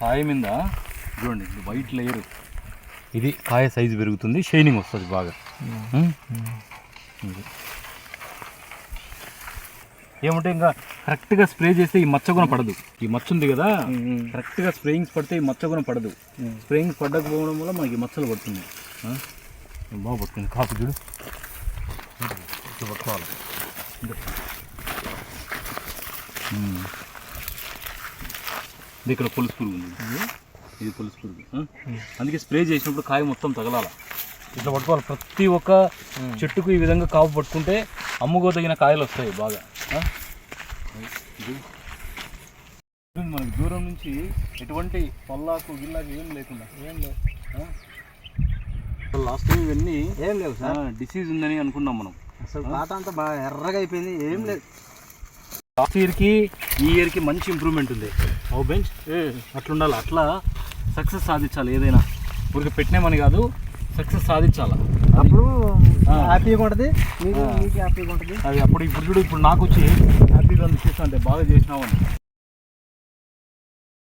కాయ మీద చూడండి వైట్ లేయర్ ఇది కాయ సైజు పెరుగుతుంది షైనింగ్ వస్తుంది బాగా. ఉమ్. ఇది. ఏమంటే ఇంకా? కరెక్ట్గా స్ప్రే చేస్తే ఈ మచ్చ కూడా పడదు. ఈ మచ్చ ఉంది కదా? కరెక్ట్గా స్ప్రేయింగ్స్ పడితే ఈ మచ్చ కూడా పడదు. స్ప్రేయింగ్స్ పడకపోవడం వల్ల మనకి మచ్చలు పడుతుంది? బాగా పడుతుంది. కాపు చూడు. పట్టుకోవాలి. ఇదో. ఇక్కడ పులుసు పురుగు ఉంది. ఇది? పులుసు పురుగు? అందుకే స్ప్రే చేసినప్పుడు కాయ మొత్తం తగలాల. ఇట్లా పట్టుకోవాలి. ప్రతి ఒక్క చెట్టుకు ఈ విధంగా కాపు పట్టుకుంటే అమ్ముకోదగిన కాయలు వస్తాయి బాగా. మనకి దూరం నుంచి ఎటువంటి పల్లాకు గిల్లాకు ఏం లేకుండా. ఏం లేవు లాస్ట్ టైం ఇవన్నీ ఏం లేవు సార్. డిసీజ్ ఉందని అనుకున్నాం మనం. అసలు పాట అంతా బాగా ఎర్రగా అయిపోయింది. ఏం లేదు. లాస్ట్ ఇయర్కి ఈ ఇయర్కి మంచి ఇంప్రూవ్మెంట్ ఉంది. ఓ బెంచ్ అట్లుండాలి. అట్లా సక్సెస్ సాధించాలి ఏదైనా. ఊరికి పెట్టినామని కాదు సక్సెస్ సాధించాలి. అప్పుడు. హ్యాపీగా ఉంటుంది. హ్యాపీగా ఉంటుంది. అది అప్పుడు ఇప్పుడు చూడు ఇప్పుడు నాకు వచ్చి హ్యాపీగా చూస్తా అంటే బాగా చేసినావు అని.